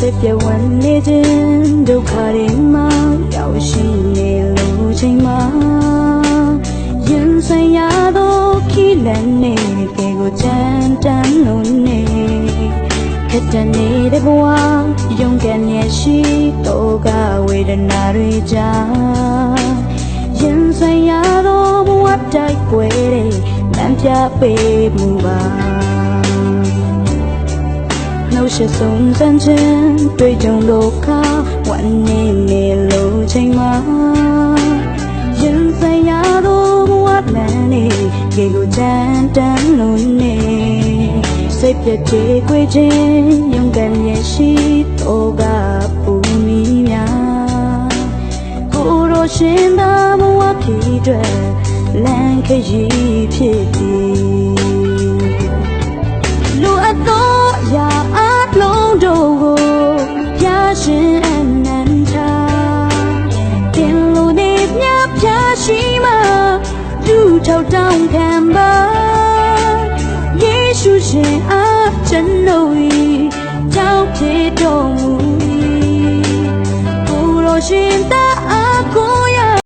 စစ်ပြဝန်းနေခြင်းဒုက္ခတွေမှာရောက်ရှိနေလို့ချိန်မှာရင်ဆိုင်ရသောခီလန်နေကဲကိုချမ်းတမ်းလို့နေခက်တနေတဲ့ဘဝယုံကန်ရရှိတော့ကဝေဒနာတွေကြာရင်ဆိုင်ရသောဘဝတိုက်ပွဲတွေလမ်းပြပေးမှုပါ နှုတ်ဆက်ဆုံးစံချင်းတွေ့ကြုံလို့ခါဝန်နေနေလို့ချိန်မှာရင်ဆိုင်ရတော့ဘဝလမ်းနေရေကိုကြမ်းတမ်းလို့နေစိတ်ပြည့်ကြေခွေခြင်းယုံကန်ရရှိတော့ကပူမီများကိုယ်တော်ရှင်သာမဝဖြစ်တဲ့လမ်းခရီးဖြစ် ထောက်တောင်းခံပါယေရှုရှင်အားကျွန်ုပ်၏